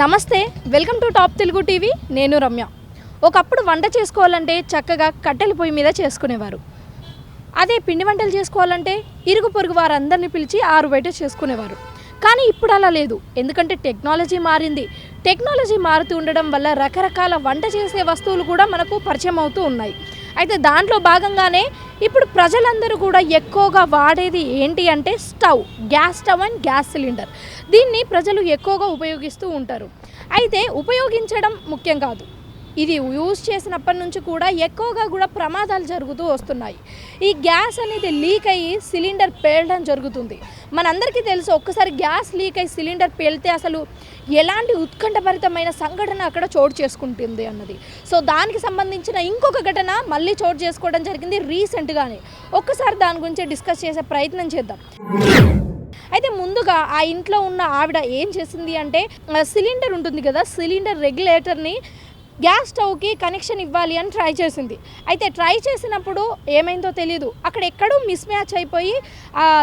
నమస్తే welcome to top Telugu TV నేను రమ్య. ఒకప్పుడు వంట చేసుకోవాలంటే చక్కగా కట్టెల పొయ్యి మీద చేసుకునేవారు. అదే పిండి వంటలు చేసుకోవాలంటే ఇరుగు పొరుగు వారందరినీ పిలిచి ఆరు బయట చేసుకునేవారు. కానీ ఇప్పుడు అలా లేదు. ఎందుకంటే టెక్నాలజీ మారింది. టెక్నాలజీ మారుతూ ఉండడం వల్ల రకరకాల వంట చేసే వస్తువులు కూడా మనకు పరిచయం అవుతూ ఉన్నాయి. అయితే దాంట్లో భాగంగానే ఇప్పుడు ప్రజలందరూ కూడా ఎక్కువగా వాడేది ఏంటి అంటే stove gas stove and gas cylinder. దీన్ని ప్రజలు ఎక్కువగా ఉపయోగిస్తూ ఉంటారు. అయితే ఉపయోగించడం ముఖ్యం కాదు. ఇది యూజ్ చేసినప్పటి నుంచి కూడా ఎక్కువగా కూడా ప్రమాదాలు జరుగుతూ వస్తున్నాయి. ఈ గ్యాస్ అనేది లీక్ అయ్యి సిలిండర్ పేలడం జరుగుతుంది. మనందరికీ తెలుసు ఒక్కసారి గ్యాస్ లీక్ అయ్యి సిలిండర్ పేలితే అసలు ఎలాంటి ఉత్కంఠభరితమైన సంఘటన అక్కడ చోటు చేసుకుంటుంది అన్నది. సో దానికి సంబంధించిన ఇంకొక ఘటన మళ్ళీ చోటు చేసుకోవడం జరిగింది రీసెంట్గానే. ఒక్కసారి దాని గురించి డిస్కస్ చేసే ప్రయత్నం చేద్దాం. అయితే ముందుగా ఆ ఇంట్లో ఉన్న ఆవిడ ఏం చేసింది అంటే సిలిండర్ ఉంటుంది కదా సిలిండర్ రెగ్యులేటర్ని గ్యాస్ స్టవ్కి కనెక్షన్ ఇవ్వాలి అని ట్రై చేసింది. అయితే ట్రై చేసినప్పుడు ఏమైందో తెలియదు అక్కడ ఎక్కడో మిస్ మ్యాచ్ అయిపోయి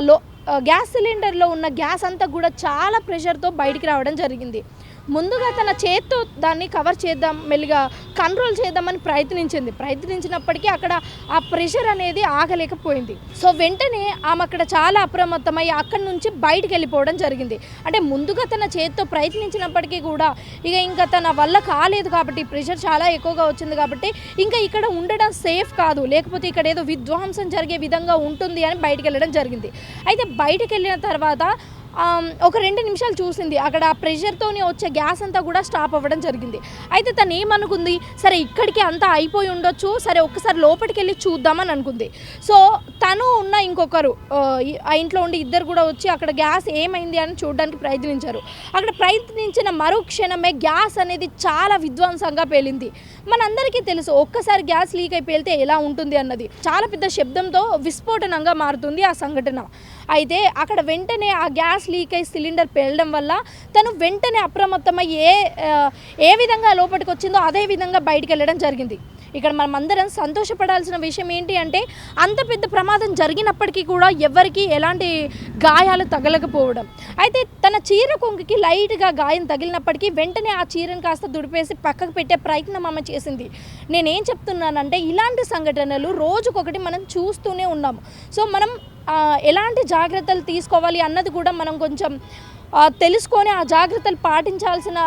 లో గ్యాస్ సిలిండర్లో ఉన్న గ్యాస్ అంతా కూడా చాలా ప్రెషర్తో బయటికి రావడం జరిగింది. ముందుగా తన చేత్తో దాన్ని కవర్ చేద్దాం మెల్లిగా కంట్రోల్ చేద్దామని ప్రయత్నించింది. ప్రయత్నించినప్పటికీ అక్కడ ఆ ప్రెషర్ అనేది ఆగలేకపోయింది. సో వెంటనే ఆమె అక్కడ చాలా అప్రమత్తమై అక్కడి నుంచి బయటికి వెళ్ళిపోవడం జరిగింది. అంటే ముందుగా తన చేత్తో ప్రయత్నించినప్పటికీ కూడా ఇక ఇంకా తన వల్ల కాలేదు కాబట్టి ప్రెషర్ చాలా ఎక్కువగా వచ్చింది కాబట్టి ఇంకా ఇక్కడ ఉండడం సేఫ్ కాదు. లేకపోతే ఇక్కడ ఏదో విధ్వంసం జరిగే విధంగా ఉంటుంది అని బయటికి వెళ్ళడం జరిగింది. అయితే బయటికి వెళ్ళిన తర్వాత ఒక రెండు నిమిషాలు చూసింది. అక్కడ ఆ ప్రెషర్తోని వచ్చే గ్యాస్ అంతా కూడా స్టాప్ అవ్వడం జరిగింది. అయితే తను ఏమనుకుంది? సరే ఇక్కడికి అంతా అయిపోయి ఉండొచ్చు. సరే ఒక్కసారి లోపలికి వెళ్ళి చూద్దామని అనుకుంది. సో తను ఉన్న ఇంకొకరు ఆ, ఆ ఇంట్లో ఉండి ఇద్దరు కూడా వచ్చి అక్కడ గ్యాస్ ఏమైంది అని చూడడానికి ప్రయత్నించారు. అక్కడ ప్రయత్నించిన మరో క్షణమే గ్యాస్ అనేది చాలా విధ్వంసంగా పేలింది. మనందరికీ తెలుసు ఒక్కసారి గ్యాస్ లీక్ అయి పేలితే ఎలా ఉంటుంది అన్నది. చాలా పెద్ద శబ్దంతో విస్ఫోటనంగా మారుతుంది ఆ సంఘటన. అయితే అక్కడ వెంటనే ఆ గ్యాస్ లీక్ అయి సిలిండర్ పేలడం వల్ల తను వెంటనే అప్రమత్తమై ఏ ఏ విధంగా లోపలికి వచ్చిందో అదే విధంగా బయటికి వెళ్ళడం జరిగింది. ఇక్కడ మనం అందరం సంతోషపడాల్సిన విషయం ఏంటి అంటే అంత పెద్ద ప్రమాదం జరిగినప్పటికీ కూడా ఎవరికి ఎలాంటి గాయాలు తగలకపోవడం. అయితే తన చీర కొంగుకి లైట్గా గాయం తగిలినప్పటికీ వెంటనే ఆ చీరను కాస్త దుడిపేసి పక్కకు పెట్టే ప్రయత్నం ఆమె చేసింది. నేనేం చెప్తున్నానంటే ఇలాంటి సంఘటనలు రోజుకొకటి మనం చూస్తూనే ఉన్నాము. సో మనం ఎలాంటి జాగ్రత్తలు తీసుకోవాలి అన్నది కూడా మనం కొంచెం తెలుసుకొని ఆ జాగ్రత్తలు పాటించాల్సిన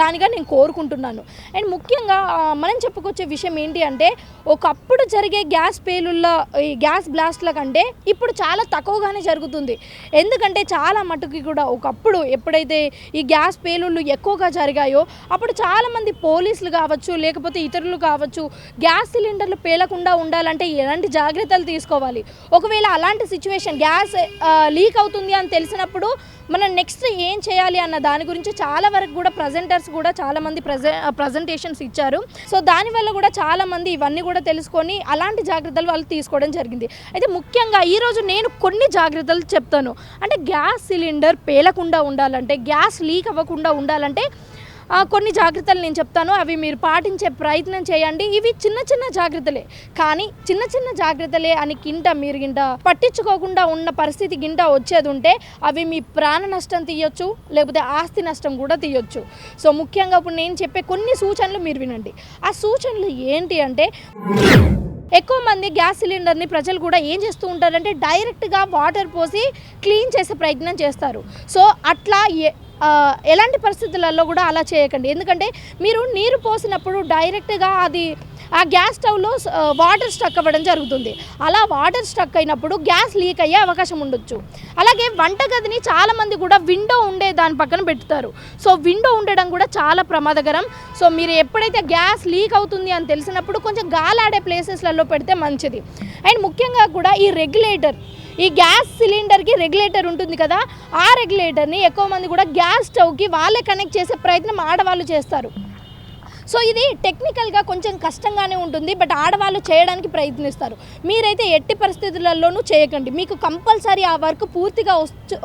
దానిగా నేను కోరుకుంటున్నాను. అండ్ ముఖ్యంగా మనం చెప్పుకొచ్చే విషయం ఏంటి అంటే ఒకప్పుడు జరిగే గ్యాస్ పేలుళ్ళ ఈ గ్యాస్ బ్లాస్ట్ల కంటే ఇప్పుడు చాలా తక్కువగానే జరుగుతుంది. ఎందుకంటే చాలా మటుకి కూడా ఒకప్పుడు ఎప్పుడైతే ఈ గ్యాస్ పేలుళ్ళు ఎక్కువగా జరిగాయో అప్పుడు చాలామంది పోలీసులు కావచ్చు లేకపోతే ఇతరులు కావచ్చు గ్యాస్ సిలిండర్లు పేలకుండా ఉండాలంటే ఎలాంటి జాగ్రత్తలు తీసుకోవాలి? ఒకవేళ అలాంటి సిచ్యువేషన్ గ్యాస్ లీక్ అవుతుంది అని తెలిసినప్పుడు మనం నెక్స్ట్ ఏం చేయాలి అన్న దాని గురించి చాలా వరకు కూడా ప్రజెంటర్స్ కూడా చాలా మంది ప్రజె ప్రజెంటేషన్స్ ఇచ్చారు. సో దానివల్ల కూడా చాలా మంది ఇవన్నీ కూడా తెలుసుకొని అలాంటి జాగ్రత్తలు వాళ్ళు తీసుకోవడం జరిగింది. అయితే ముఖ్యంగా ఈరోజు నేను కొన్ని జాగ్రత్తలు చెప్తాను. అంటే గ్యాస్ సిలిండర్ పేలకుండా ఉండాలంటే గ్యాస్ లీక్ అవ్వకుండా ఉండాలంటే కొన్ని జాగ్రత్తలు నేను చెప్తాను. అవి మీరు పాటించే ప్రయత్నం చేయండి. ఇవి చిన్న చిన్న జాగ్రత్తలే. కానీ చిన్న చిన్న జాగ్రత్తలే అని గింట మీరు గింట పట్టించుకోకుండా ఉన్న పరిస్థితి గింట వచ్చేది ఉంటే అవి మీ ప్రాణ నష్టం తీయొచ్చు లేకపోతే ఆస్తి నష్టం కూడా తీయొచ్చు. సో ముఖ్యంగా ఇప్పుడు నేను చెప్పే కొన్ని సూచనలు మీరు వినండి. ఆ సూచనలు ఏంటి అంటే ఎక్కువ మంది గ్యాస్ సిలిండర్ని ప్రజలు కూడా ఏం చేస్తూ ఉంటారంటే డైరెక్ట్గా వాటర్ పోసి క్లీన్ చేసే ప్రయత్నం చేస్తారు. సో అట్లా ఏ ఎలాంటి పరిస్థితులలో కూడా అలా చేయకండి. ఎందుకంటే మీరు నీరు పోసినప్పుడు డైరెక్ట్గా అది ఆ గ్యాస్ స్టవ్లో వాటర్ స్టక్ అవ్వడం జరుగుతుంది. అలా వాటర్ స్టక్ అయినప్పుడు గ్యాస్ లీక్ అయ్యే అవకాశం ఉండొచ్చు. అలాగే వంటగదిని చాలామంది కూడా విండో ఉండే దాని పక్కన పెడతారు సో విండో ఉండడం కూడా చాలా ప్రమాదకరం. సో మీరు ఎప్పుడైతే గ్యాస్ లీక్ అవుతుంది అని తెలిసినప్పుడు కొంచెం గాలాడే ప్లేసెస్లలో పెడితే మంచిది. అండ్ ముఖ్యంగా కూడా ఈ రెగ్యులేటర్ ఈ గ్యాస్ సిలిండర్కి రెగ్యులేటర్ ఉంటుంది కదా ఆ రెగ్యులేటర్ని ఎక్కువ మంది కూడా గ్యాస్ స్టవ్కి వాళ్ళే కనెక్ట్ చేసే ప్రయత్నం ఆడవాళ్ళు చేస్తారు. సో ఇది టెక్నికల్గా కొంచెం కష్టంగానే ఉంటుంది బట్ ఆడవాళ్ళు చేయడానికి ప్రయత్నిస్తారు. మీరైతే ఎట్టి పరిస్థితులలోనూ చేయకండి. మీకు కంపల్సరీ ఆ వర్క్ పూర్తిగా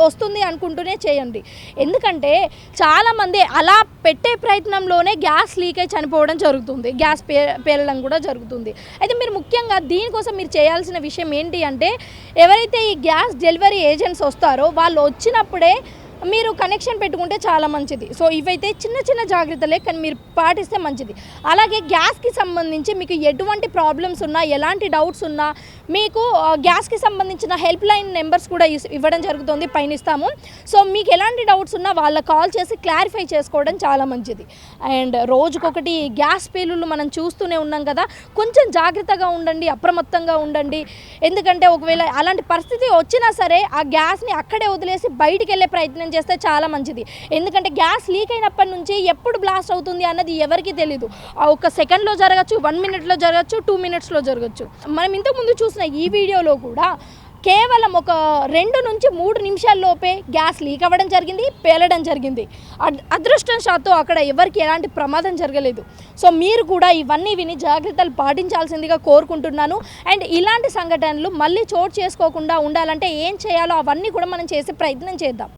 వస్తుంది అనుకుంటూనే చేయండి. ఎందుకంటే చాలామంది అలా పెట్టే ప్రయత్నంలోనే గ్యాస్ లీక్ అయి చనిపోవడం జరుగుతుంది. గ్యాస్ పే పేలడం కూడా జరుగుతుంది. అయితే మీరు ముఖ్యంగా దీనికోసం మీరు చేయాల్సిన విషయం ఏంటి అంటే ఎవరైతే ఈ గ్యాస్ డెలివరీ ఏజెంట్స్ వస్తారో వాళ్ళు వచ్చినప్పుడే మీరు కనెక్షన్ పెట్టుకుంటే చాలా మంచిది. సో ఇవైతే చిన్న చిన్న జాగ్రత్తలే కానీ మీరు పాటిస్తే మంచిది. అలాగే గ్యాస్కి సంబంధించి మీకు ఎటువంటి ప్రాబ్లమ్స్ ఉన్నా ఎలాంటి డౌట్స్ ఉన్నా మీకు గ్యాస్కి సంబంధించిన హెల్ప్ లైన్ నెంబర్స్ కూడా ఇస్- ఇవ్వడం జరుగుతుంది పైన ఇస్తాము సో మీకు ఎలాంటి డౌట్స్ ఉన్నా వాళ్ళ కాల్ చేసి క్లారిఫై చేసుకోవడం చాలా మంచిది. అండ్ రోజుకొకటి గ్యాస్ పేలులు మనం చూస్తూనే ఉన్నాం కదా కొంచెం జాగ్రత్తగా ఉండండి అప్రమత్తంగా ఉండండి. ఎందుకంటే ఒకవేళ అలాంటి పరిస్థితి వచ్చినా సరే ఆ గ్యాస్ని అక్కడే వదిలేసి బయటికి వెళ్ళే ప్రయత్నం చేస్తే చాలా మంచిది. ఎందుకంటే గ్యాస్ లీక్ అయినప్పటి నుంచి ఎప్పుడు బ్లాస్ట్ అవుతుంది అన్నది ఎవరికీ తెలియదు ఆ ఒక సెకండ్లో జరగచ్చు వన్ మినిట్లో జరగచ్చు టూ మినిట్స్లో జరగచ్చు. మనం ఇంతకుముందు చూసిన ఈ వీడియోలో కూడా కేవలం ఒక రెండు నుంచి మూడు నిమిషాల్లోపే గ్యాస్ లీక్ అవ్వడం జరిగింది పేలడం జరిగింది. అదృష్టంశాత్తు అదృష్టం శాతం అక్కడ ఎవరికి ఎలాంటి ప్రమాదం జరగలేదు. సో మీరు కూడా ఇవన్నీ విని జాగ్రత్తలు పాటించాల్సిందిగా కోరుకుంటున్నాను. అండ్ ఇలాంటి సంఘటనలు మళ్ళీ చోటు చేసుకోకుండా ఉండాలంటే ఏం చేయాలో అవన్నీ కూడా మనం చేసే ప్రయత్నం చేద్దాం.